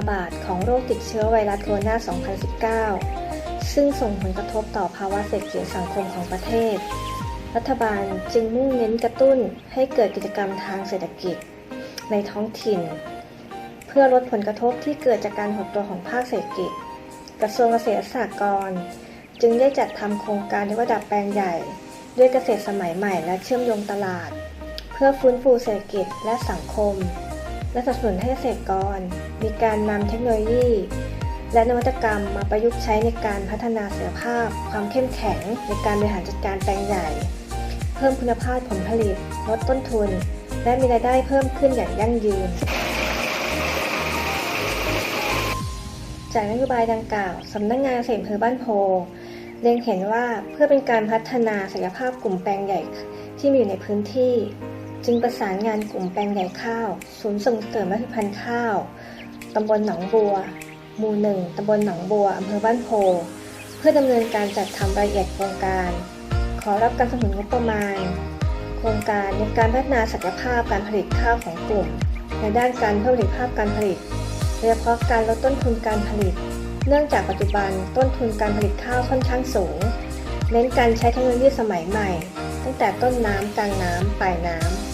ระบาดของโรคติดเชื้อไวรัสโคโรนา 2019 ซึ่งส่งผลกระทบต่อภาวะเศรษฐกิจสังคมของประเทศ รัฐบาลจึงมุ่งเน้นกระตุ้นให้เกิดกิจกรรมทางเศรษฐกิจ ในท้องถิ่น เพื่อลดผลกระทบที่เกิดจากการหดตัวของภาคเศรษฐกิจ กระทรวงเกษตรสหกรณ์จึงได้จัดทำโครงการยกระดับแปลงใหญ่ ด้วยเกษตรสมัยใหม่และเชื่อมโยงตลาด เพื่อฟื้นฟูเศรษฐกิจและสังคม และสนับสนุนให้เกษตรกร มีการนำเทคโนโลยี และนวัตกรรมมาประยุกต์ใช้ในการพัฒนาศักยภาพ ความเข้มแข็งในการบริหารจัดการแปลงใหญ่ เพิ่มคุณภาพผลผลิตลดต้นทุน และมีรายได้เพิ่มขึ้นอย่างยั่งยืน จากนโยบายดังกล่าวสำนักงานเกษตรอำเภอบ้านโพเล็งเห็นว่าเพื่อเป็นการพัฒนาศักยภาพกลุ่มแปลงใหญ่ที่มีอยู่ในพื้นที่ จึงประสานงานกลุ่มแปลงใหญ่ข้าว ศูนย์ส่งเสริมวัฒนพันธ์ข้าว ตำบลหนองบัว หมู่หนึ่งตำบลหนองบัว อำเภอบ้านโพ เพื่อดำเนินการจัดทำรายละเอียดโครงการ ขอรับการสนับสนุนงบประมาณ โครงการในการพัฒนาศักยภาพการผลิตข้าวของกลุ่ม ในด้านการเพิ่มประสิทธิภาพการผลิตโดยเฉพาะการลดต้นทุนการผลิต เนื่องจากปัจจุบันต้นทุนการผลิตข้าวค่อนข้างสูง เน้นการใช้เทคโนโลยีสมัยใหม่ ตั้งแต่ต้นน้ำกลางน้ำปลายน้ำ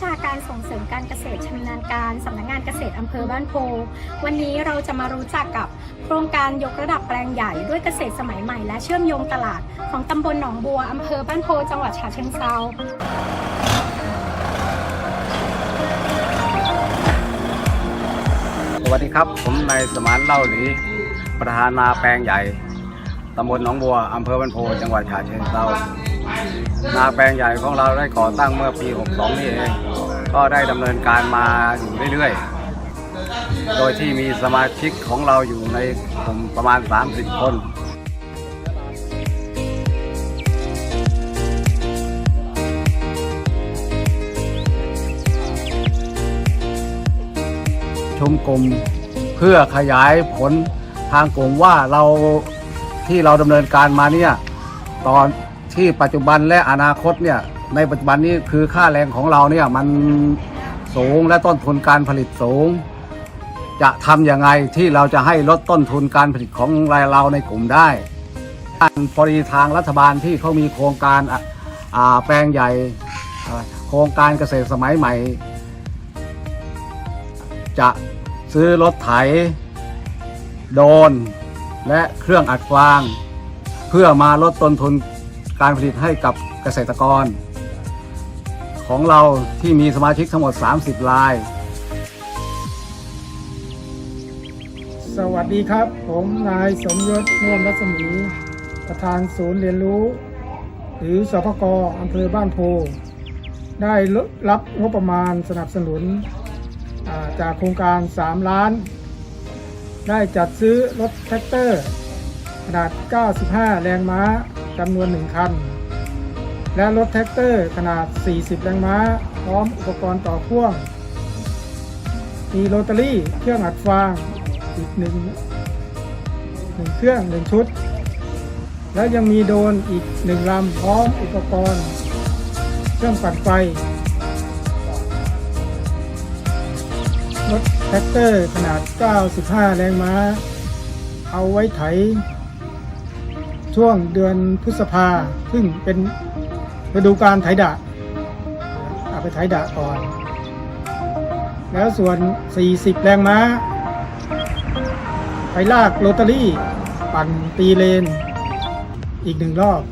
ชาการส่งเสริมการเกษตรชำนาญการสำนักงานเกษตรอำเภอบ้านโพ วันนี้เราจะมารู้จักกับโครงการยกระดับแปลงใหญ่ด้วยเกษตรสมัยใหม่และเชื่อมโยงตลาดของตำบลหนองบัวอำเภอบ้านโพ จังหวัดฉะเชิงเทราสวัสดีครับ ผมนายสมานเล่าหลีประธานนาแปลงใหญ่ตำบลหนองบัวอำเภอบันโพ จังหวัดฉะเชิงเทรานาแปลงใหญ่ของเราได้ก่อตั้งเมื่อปี 62 นี่เอง ก็ได้ดำเนินการมาอยู่เรื่อยๆ โดยที่มีสมาชิกของเราอยู่ในกลุ่มประมาณ 30 คนชุมกลุ่มเพื่อขยายผลทางกลุ่มว่าเราที่เราดำเนินการมาเนี่ยตอนที่ปัจจุบันและอนาคตเนี่ย ในปัจจุบันนี้คือค่าแรงของเราเนี่ยมันสูงและต้นทุนการผลิตสูง จะทำยังไงที่เราจะให้ลดต้นทุนการผลิตของรายเราในกลุ่มได้พอดีทางรัฐบาลที่เขามีโครงการแปลงใหญ่โครงการเกษตรสมัยใหม่ จะซื้อรถไถ โดน และเครื่องอัดฟาง เพื่อมาลดต้นทุนการผลิตให้กับเกษตรกร ของเราที่มีสมาชิกทั้งหมด 30 ราย สวัสดีครับ ผมนายสมยศน่วมรัศมี ประธานศูนย์เรียนรู้ หรือสพกอำเภอบ้านโพ ได้รับงบประมาณสนับสนุนาจากโครงการ 3 ล้าน ได้จัดซื้อรถแท็กเตอร์ ขนาด 95 แรงม้าจำนวน 1 คัน และรถแท็กเตอร์ขนาด 40 แรงม้า พร้อมอุปกรณ์ต่อพ่วง มีโรตารี่ เครื่องอัดฟาง อีกหนึ่งหนึ่งเครื่องหนึ่งชุด แล้วยังมีโดรนอีกหนึ่งลำพร้อมอุปกรณ์ เครื่องปั่นไฟ รถแท็กเตอร์ขนาด 95 แรงม้า เอาไว้ไถ ช่วงเดือนพฤษภาซึ่งเป็น ฤดูการไถดะเอาไปไถดะก่อน แล้วส่วน 40 แรงม้า ไปลากโรตารี่ ปั่นตีเลน อีกหนึ่งรอบ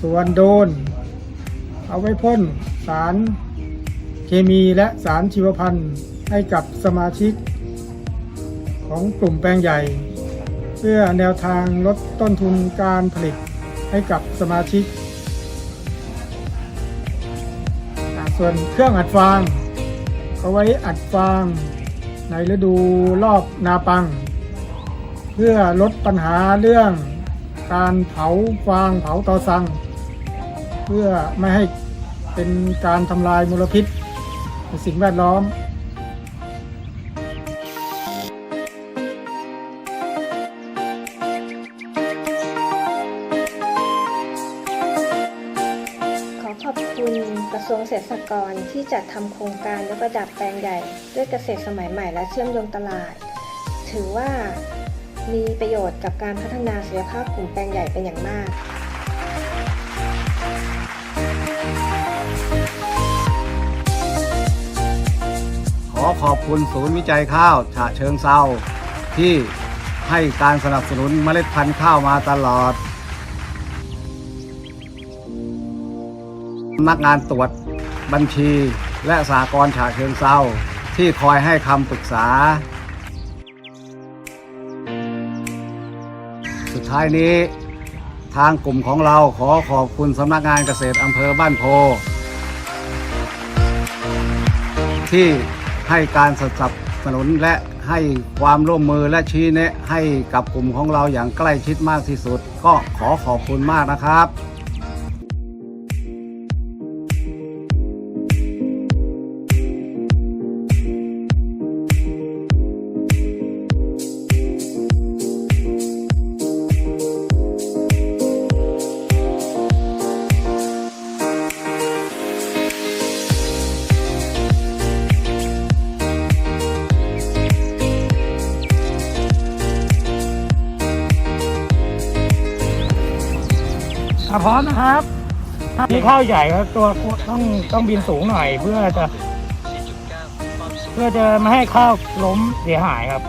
ส่วนโดน เอาไว้พ่นสารเคมีและสารชีวพันธุ์ให้กับสมาชิก ของกลุ่มแปลงใหญ่ เพื่อแนวทางลดต้นทุนการผลิตให้กับสมาชิก ส่วนเครื่องอัดฟางเขาไว้อัดฟางในฤดูรอบนาปัง เพื่อลดปัญหาเรื่องการเผาฟางเผาตอสัง เพื่อไม่ให้เป็นการทำลายมลพิษในสิ่งแวดล้อม กรที่จัดทำโครงการยกระดับแปลงใหญ่ด้วยเกษตรสมัยใหม่และเชื่อมโยงตลาด ถือว่ามีประโยชน์กับการพัฒนาศักยภาพกลุ่มแปลงใหญ่เป็นอย่างมากขอขอบคุณศูนย์วิจัยข้าวฉะเชิงเซาที่ให้การสนับสนุนเมล็ดพันธุ์ข้าวมาตลอด นักงานตรวจ บัญชี และสากรณ์ฉะเชิงเซาที่คอยให้คำปรึกษา สุดท้ายนี้ ทางกลุ่มของเราขอขอบคุณสำนักงานเกษตรอำเภอบ้านโพ ที่ให้การสนับสนุนและให้ความร่วมมือและชี้แนะให้กับกลุ่มของเราอย่างใกล้ชิดมากที่สุด ก็ขอขอบคุณมากนะครับ พร้อมนะครับมีข้าวใหญ่ครับ ตัวต้องต้องบินสูงหน่อยเพื่อจะ เพื่อจะไม่ให้ข้าวล้มเสียหายครับ